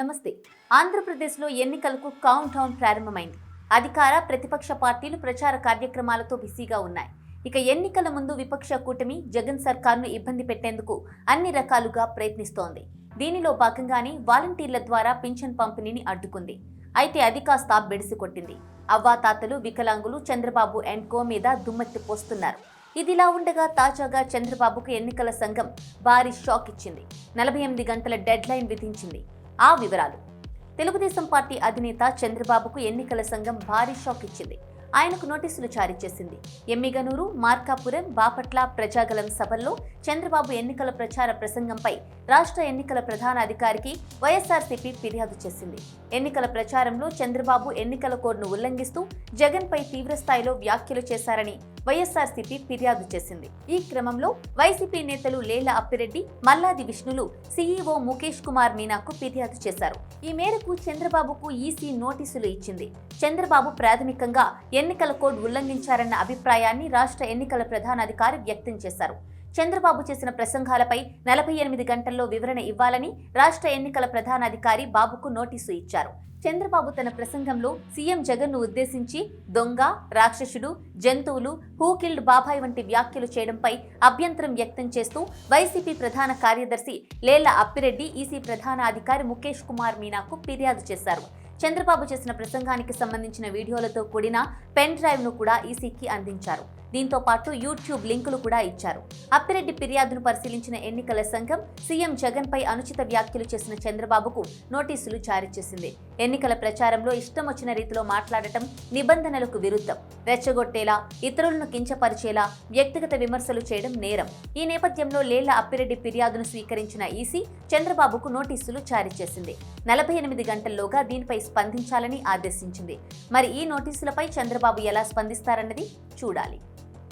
నమస్తే. ఆంధ్రప్రదేశ్లో ఎన్నికలకు కౌంట్ డౌన్ ప్రారంభమైంది. అధికార ప్రతిపక్ష పార్టీలు ప్రచార కార్యక్రమాలతో బిజీగా ఉన్నాయి. ఇక ఎన్నికల ముందు విపక్ష కూటమి జగన్ సర్కార్ను ఇబ్బంది పెట్టేందుకు అన్ని రకాలుగా ప్రయత్నిస్తోంది. దీనిలో భాగంగానే వాలంటీర్ల ద్వారా పింఛన్ పంపిణీని అడ్డుకుంది. అయితే అది కాస్త బెడిసి కొట్టింది అవ్వాతాతలు వికలాంగులు చంద్రబాబు అండ్ కో మీద దుమ్మెత్తి పోస్తున్నారు. ఇదిలా ఉండగా తాజాగా చంద్రబాబుకు ఎన్నికల సంఘం భారీ షాక్ ఇచ్చింది. నలభై ఎనిమిది గంటల డెడ్ లైన్ విధించింది. ఆ వివరాలు. తెలుగుదేశం పార్టీ అధినేత చంద్రబాబుకు ఎన్నికల సంఘం భారీ షాక్ ఇచ్చింది. ఆయనకు నోటీసులు జారీ చేసింది. ఎమ్మిగనూరు మార్కాపురం బాపట్ల ప్రజాగలం సభల్లో చంద్రబాబు ఎన్నికల ప్రచార ప్రసంగంపై రాష్ట్ర ఎన్నికల ప్రధాన అధికారికి వైఎస్ఆర్సీపీ ఫిర్యాదు చేసింది. ఎన్నికల ప్రచారంలో చంద్రబాబు ఎన్నికల కోడ్ను ఉల్లంఘిస్తూ జగన్పై తీవ్రస్థాయిలో వ్యాఖ్యలు చేశారని వైఎస్ఆర్సీపీ ఫిర్యాదు చేసింది. ఈ క్రమంలో వైసీపీ నేతలు లేల అప్పిరెడ్డి మల్లాది విష్ణులు సీఈఓ ముఖేష్ కుమార్ మీనాకు ఫిర్యాదు చేశారు. ఈ మేరకు చంద్రబాబుకు ఈసీ నోటీసులు ఇచ్చింది. చంద్రబాబు ప్రాథమికంగా ఎన్నికల కోడ్ ఉల్లంఘించారన్న అభిప్రాయాన్ని రాష్ట్ర ఎన్నికల ప్రధానాధికారి వ్యక్తం చేశారు. చంద్రబాబు చేసిన ప్రసంగాలపై నలభై ఎనిమిది గంటల్లో వివరణ ఇవ్వాలని రాష్ట్ర ఎన్నికల ప్రధానాధికారి బాబుకు నోటీసు ఇచ్చారు. చంద్రబాబు తన ప్రసంగంలో సీఎం జగన్ను ఉద్దేశించి దొంగ రాక్షసుడు జంతువులు హూకిల్డ్ బాబాయ్ వంటి వ్యాఖ్యలు చేయడంపై అభ్యంతరం వ్యక్తం చేస్తూ వైసీపీ ప్రధాన కార్యదర్శి లేల అప్పిరెడ్డి ఈసీ ప్రధాన అధికారి ముఖేష్ కుమార్ మీనాకు ఫిర్యాదు చేశారు. చంద్రబాబు చేసిన ప్రసంగానికి సంబంధించిన వీడియోలతో కూడిన పెన్ డ్రైవ్ను కూడా ఈసీకి అందించారు. దీంతో పాటు యూట్యూబ్ లింకులు కూడా ఇచ్చారు. అప్పిరెడ్డి ఫిర్యాదును పరిశీలించిన ఎన్నికల సంఘం సీఎం జగన్పై అనుచిత వ్యాఖ్యలు చేసిన చంద్రబాబుకు నోటీసులు జారీ చేసింది. ఎన్నికల ప్రచారంలో ఇష్టం వచ్చిన రీతిలో మాట్లాడటం నిబంధనలకు విరుద్ధం. రెచ్చగొట్టేలా ఇతరులను కించపరిచేలా వ్యక్తిగత విమర్శలు చేయడం నేరం. ఈ నేపథ్యంలో లేళ్ళ అప్పిరెడ్డి ఫిర్యాదును స్వీకరించిన ఈసీ చంద్రబాబుకు నోటీసులు జారీ చేసింది. నలభై ఎనిమిది గంటల్లోగా దీనిపై స్పందించాలని ఆదేశించింది. మరి ఈ నోటీసులపై చంద్రబాబు ఎలా స్పందిస్తారన్నది చూడాలి.